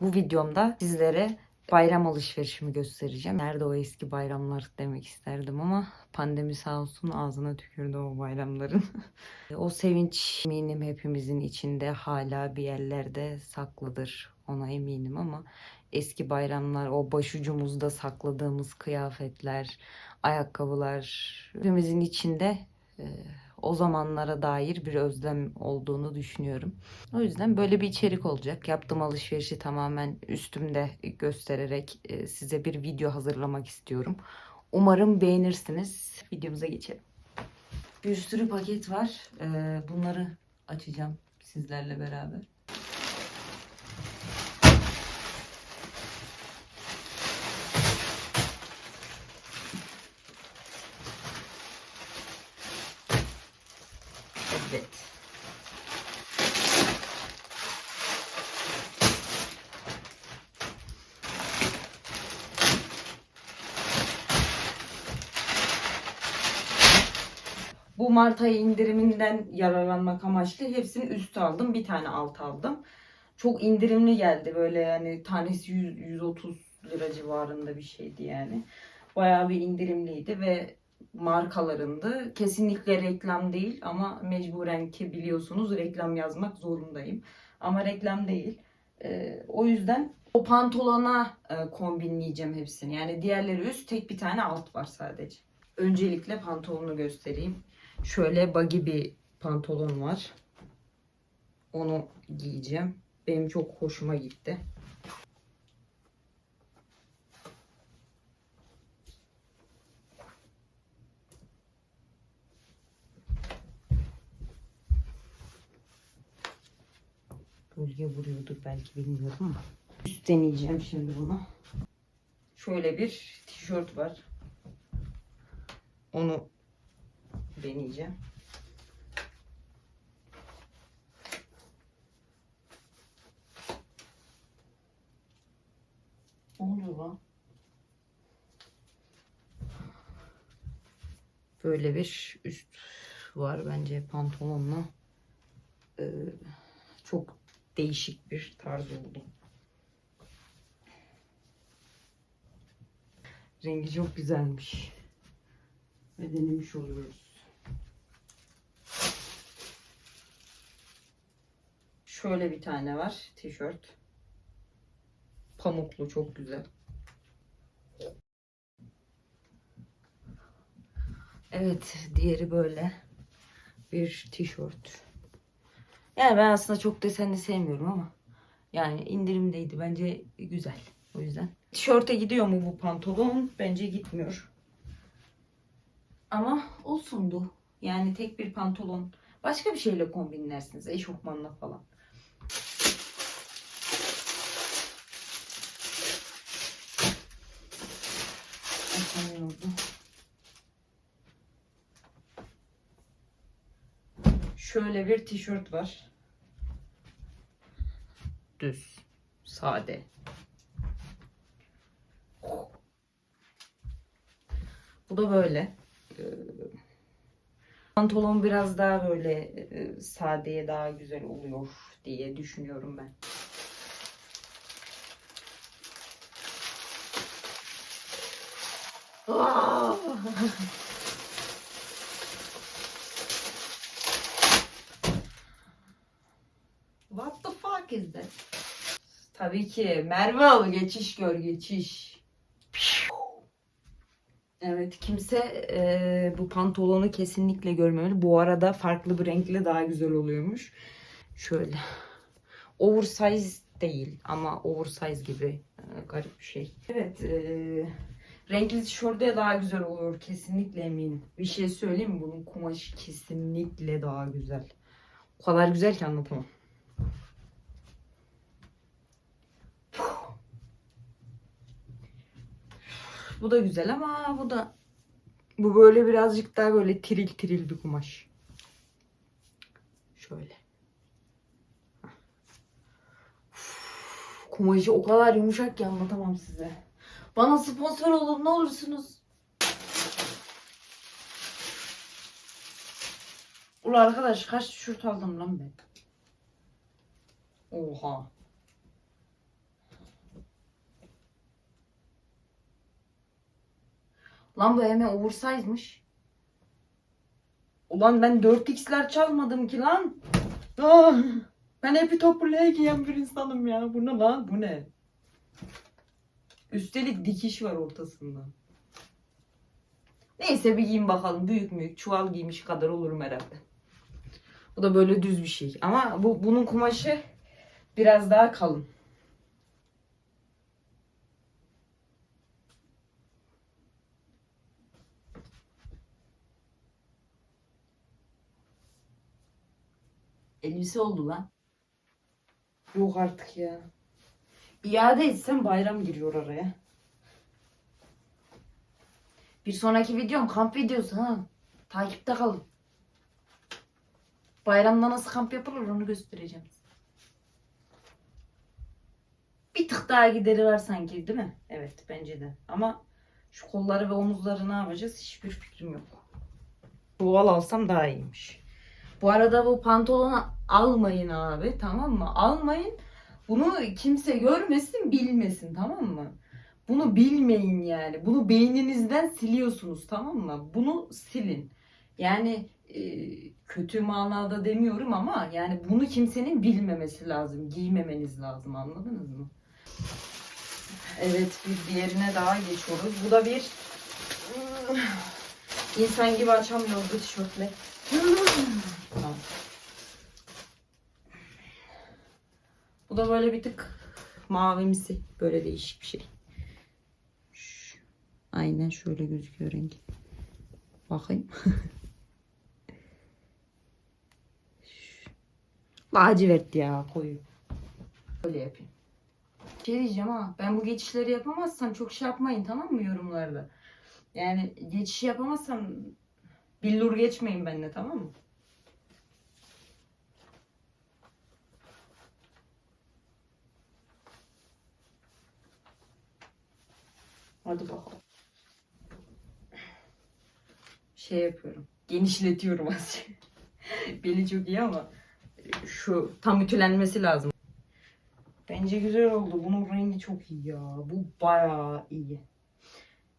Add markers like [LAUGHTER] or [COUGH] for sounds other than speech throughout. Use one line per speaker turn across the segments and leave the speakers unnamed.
Bu videomda sizlere bayram alışverişimi göstereceğim. Nerede o eski bayramlar demek isterdim ama pandemi sağ olsun ağzına tükürdü o bayramların. [LAUGHS] o sevinç eminim hepimizin içinde hala bir yerlerde saklıdır. Ona eminim ama eski bayramlar, o başucumuzda sakladığımız kıyafetler, ayakkabılar hepimizin içinde e, o zamanlara dair bir özlem olduğunu düşünüyorum. O yüzden böyle bir içerik olacak. Yaptığım alışverişi tamamen üstümde göstererek e, size bir video hazırlamak istiyorum. Umarım beğenirsiniz. Videomuza geçelim. Bir sürü paket var. E, Bunları açacağım sizlerle beraber. Evet. Bu Mart ayı indiriminden yararlanmak amaçlı hepsini üst aldım. Bir tane alt aldım. Çok indirimli geldi böyle yani tanesi 100, 130 lira civarında bir şeydi yani. Bayağı bir indirimliydi ve markalarındı. Kesinlikle reklam değil ama mecburen ki biliyorsunuz reklam yazmak zorundayım. Ama reklam değil. Ee, o yüzden o pantolona e, kombinleyeceğim hepsini. Yani diğerleri üst tek bir tane alt var sadece. Öncelikle pantolonu göstereyim. Şöyle buggy bir pantolon var. Onu giyeceğim. Benim çok hoşuma gitti. Gölge vuruyordur belki bilmiyorum ama. Üst deneyeceğim şimdi bunu. Şöyle bir tişört var. Onu deneyeceğim. Ne oluyor? Böyle bir üst var bence pantolonla. Ee, çok değişik bir tarz oldu. Rengi çok güzelmiş. Ve denemiş oluyoruz. Şöyle bir tane var tişört. Pamuklu çok güzel. Evet, diğeri böyle bir tişört. Yani ben aslında çok desenli sevmiyorum ama yani indirimdeydi bence güzel. O yüzden. Tişörte gidiyor mu bu pantolon? Bence gitmiyor. Ama olsun bu. Yani tek bir pantolon. Başka bir şeyle kombinlersiniz. Eşofmanla falan. Açamıyordum. Şöyle bir tişört var. Düz. Sade. Bu da böyle. Ee, Pantolon biraz daha böyle e, sadeye daha güzel oluyor diye düşünüyorum ben. Ah! Tabii ki Merve al geçiş gör geçiş. Evet kimse e, bu pantolonu kesinlikle görmemeli. Bu arada farklı bir renkle daha güzel oluyormuş. Şöyle. Oversize değil ama oversize gibi e, garip bir şey. Evet. E, renkli tişörtte daha güzel oluyor. Kesinlikle eminim. Bir şey söyleyeyim mi? Bunun kumaşı kesinlikle daha güzel. O kadar güzel ki anlatamam. Bu da güzel ama bu da bu böyle birazcık daha böyle tiril tiril bir kumaş. Şöyle. Uf, kumaşı o kadar yumuşak ki anlatamam size. Bana sponsor olun ne olursunuz. Ulan arkadaş kaç tişört aldım lan ben. Oha. Lan bu hemen oversize'mış. Ulan ben 4x'ler çalmadım ki lan. Ah, ben hepi topurluğa giyen bir insanım ya. Bu ne lan? Bu ne? Üstelik dikiş var ortasında. Neyse bir giyin bakalım. Büyük müyük çuval giymiş kadar olurum herhalde. Bu da böyle düz bir şey. Ama bu bunun kumaşı biraz daha kalın. Elbise oldu lan. Yok artık ya. İade etsem bayram giriyor araya. Bir sonraki videom kamp videosu ha. Takipte kalın. Bayramda nasıl kamp yapılır onu göstereceğim. Bir tık daha gideri var sanki değil mi? Evet bence de. Ama şu kolları ve omuzları ne yapacağız hiçbir fikrim yok. Çuval alsam daha iyiymiş. Bu arada bu pantolonu almayın abi tamam mı? Almayın. Bunu kimse görmesin bilmesin tamam mı? Bunu bilmeyin yani. Bunu beyninizden siliyorsunuz tamam mı? Bunu silin. Yani e, kötü manada demiyorum ama yani bunu kimsenin bilmemesi lazım. Giymemeniz lazım anladınız mı? Evet bir diğerine daha geçiyoruz. Bu da bir insan gibi açamıyoruz bu tişörtle. Tamam. Bu da böyle bir tık mavimsi. Böyle değişik bir şey. Aynen şöyle gözüküyor rengi. Bakayım. [LAUGHS] Lacivert ya koyu. Böyle yapayım. Şey diyeceğim ha ben bu geçişleri yapamazsam çok şey yapmayın tamam mı yorumlarda. Yani geçiş yapamazsam billur geçmeyin benimle tamam mı? Hadi bakalım. Şey yapıyorum. Genişletiyorum azıcık. [LAUGHS] Beli çok iyi ama şu tam ütülenmesi lazım. Bence güzel oldu. Bunun rengi çok iyi ya. Bu bayağı iyi.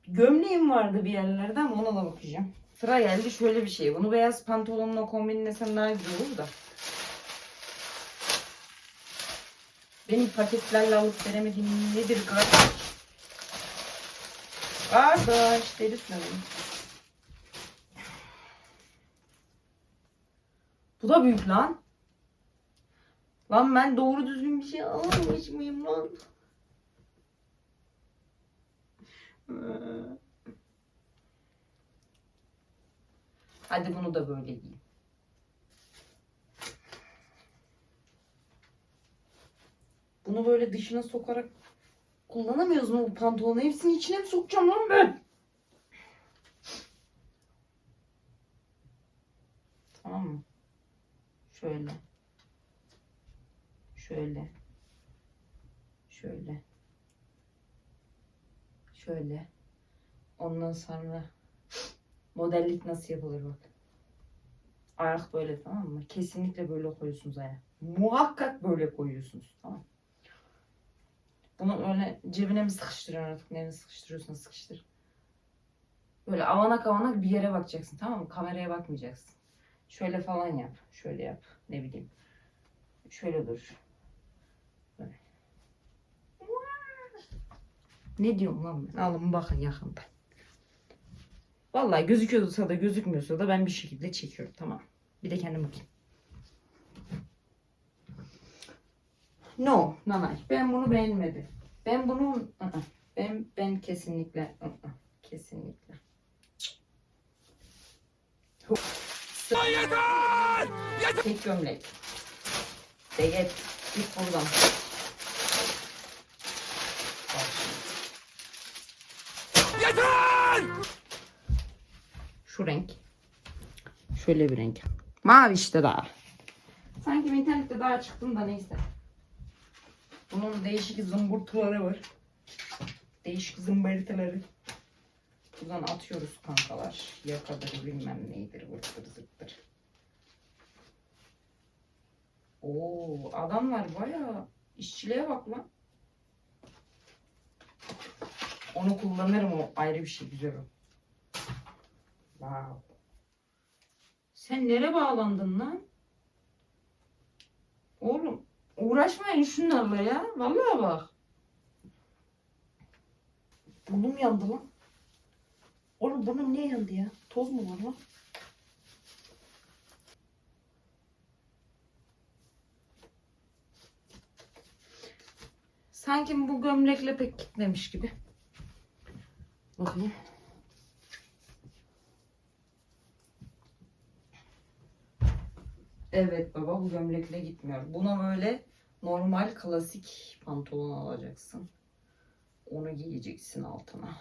Gömleğim vardı bir yerlerde ama ona da bakacağım. Sıra geldi şöyle bir şey. Bunu beyaz pantolonla kombinlesem daha güzel olur da. Benim paketlerle alıp veremediğim nedir kardeş? Kardeş delirtme beni. Bu da büyük lan. Lan ben doğru düzgün bir şey alamamış mıyım lan? Hadi bunu da böyle giy. Bunu böyle dışına sokarak kullanamıyoruz mu bu pantolonu? Hepsini içine mi sokacağım lan ben? Tamam mı? Şöyle. Şöyle. Şöyle. Şöyle. Ondan sonra modellik nasıl yapılır bak. Ayak böyle tamam mı? Kesinlikle böyle koyuyorsunuz aya. Muhakkak böyle koyuyorsunuz tamam Bunu öyle cebine mi sıkıştırıyorsun artık nereye sıkıştırıyorsan sıkıştır. Böyle avanak avanak bir yere bakacaksın tamam mı? Kameraya bakmayacaksın. Şöyle falan yap. Şöyle yap. Ne bileyim. Şöyle dur. Böyle. Ne diyorum lan ben? Alın bakın yakında. Vallahi gözüküyorsa da gözükmüyorsa da ben bir şekilde çekiyorum tamam. Bir de kendim bakayım. No, nanay. Ben bunu beğenmedim. Ben bunu ı-ı. ben ben kesinlikle ı-ı. kesinlikle. Tek gömlek. De git. Buradan. Şimdi. Şu renk. Şöyle bir renk. Mavi işte daha. Sanki internette daha çıktım da neyse. Bunun değişik zımbırtıları var. Değişik zımbırtıları. Buradan atıyoruz kankalar. Yakadır bilmem neydir vırttır zıttır. Oo adamlar bayağı işçiliğe bak lan. Onu kullanırım o ayrı bir şey güzel o. Wow. Sen nereye bağlandın lan? Oğlum uğraşmayın şunlarla ya. Vallahi bak. Burnum yandı lan. Oğlum burnum niye yandı ya? Toz mu var lan? Sanki bu gömlekle pek gitmemiş gibi. Bakayım. Evet baba bu gömlekle gitmiyor. Buna böyle normal klasik pantolon alacaksın. Onu giyeceksin altına.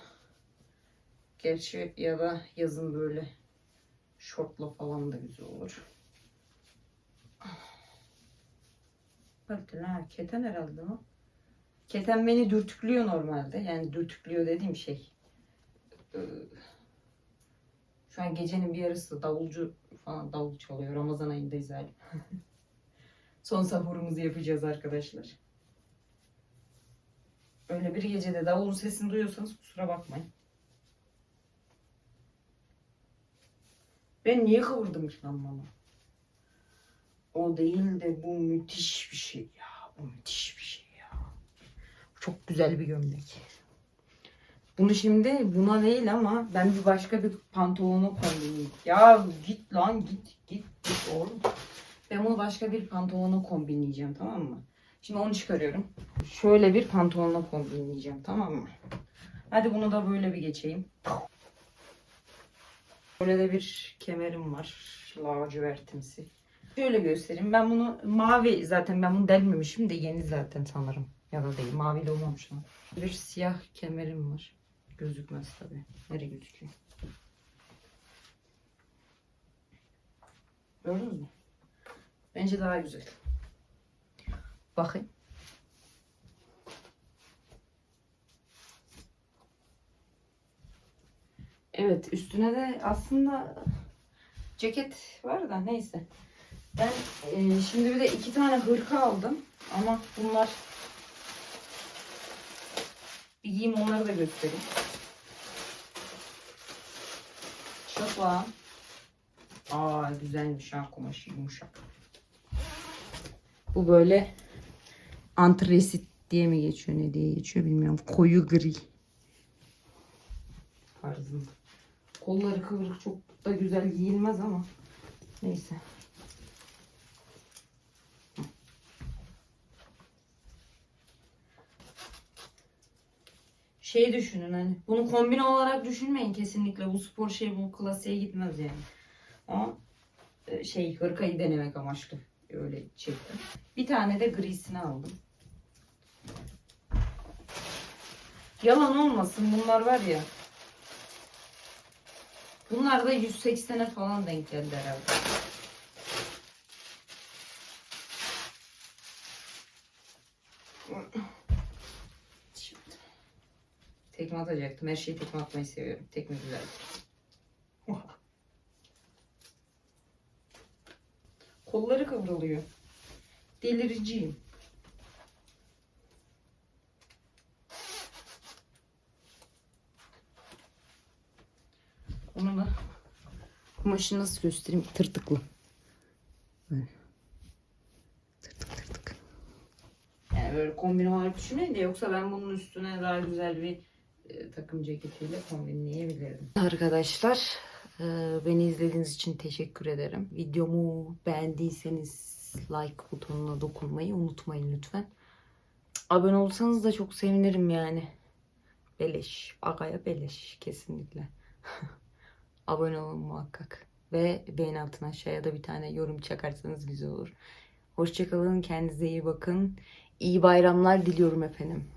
Gerçi ya da yazın böyle şortla falan da güzel olur. Bakın ha keten herhalde o. Keten beni dürtüklüyor normalde. Yani dürtüklüyor dediğim şey. Ee, Şu an gecenin bir yarısı davulcu falan davul çalıyor. Ramazan ayındayız hala. [LAUGHS] Son sahurumuzu yapacağız arkadaşlar. Öyle bir gecede davulun sesini duyuyorsanız kusura bakmayın. Ben niye kıvırdım bana? O değil de bu müthiş bir şey ya. Bu müthiş bir şey ya. Çok güzel bir gömlek. Bunu şimdi buna değil ama ben bir başka bir pantolonu kombinleyeyim. Ya git lan git git git oğlum. Ben bunu başka bir pantolonu kombinleyeceğim tamam mı? Şimdi onu çıkarıyorum. Şöyle bir pantolonla kombinleyeceğim tamam mı? Hadi bunu da böyle bir geçeyim. Böyle de bir kemerim var. Lacivertimsi. Şöyle göstereyim. Ben bunu mavi zaten ben bunu delmemişim de yeni zaten sanırım. Ya da değil. Maviyle olmamış lan. Bir siyah kemerim var. Gözükmez tabii. Nereye gözüküyor? Gördünüz mü? Bence daha güzel. Bakayım. Evet üstüne de aslında ceket var da neyse. Ben e, şimdi bir de iki tane hırka aldım ama bunlar bir giyeyim onları da göstereyim. Şapla. Aa güzelmiş ha kumaşı yumuşak. Bu böyle antresit diye mi geçiyor ne diye geçiyor bilmiyorum. Koyu gri. Tarzında. Kolları kıvrık çok da güzel giyilmez ama neyse. Şey düşünün hani bunu kombine olarak düşünmeyin kesinlikle bu spor şey bu klasiğe gitmez yani. Ama e, şey hırkayı denemek amaçlı öyle çektim. Bir tane de grisini aldım. Yalan olmasın bunlar var ya. Bunlar da 180'e falan denk geldi herhalde. Şimdi. Tekme atacaktım. Her şeyi tekme atmayı seviyorum. Tekme güzel. Kolları kıvrılıyor. Deliriciyim. Onu da kumaşı nasıl göstereyim? Tırtıklı. Böyle. Tırtık tırtık. Yani böyle kombin olarak düşünmeyin de yoksa ben bunun üstüne daha güzel bir e, takım ceketiyle kombinleyebilirdim. Arkadaşlar e, beni izlediğiniz için teşekkür ederim. Videomu beğendiyseniz like butonuna dokunmayı unutmayın lütfen. Abone olsanız da çok sevinirim yani. Beleş. Agaya beleş kesinlikle. [LAUGHS] Abone olun muhakkak. Ve beğeni altına aşağıya da bir tane yorum çakarsanız güzel olur. Hoşçakalın. Kendinize iyi bakın. İyi bayramlar diliyorum efendim.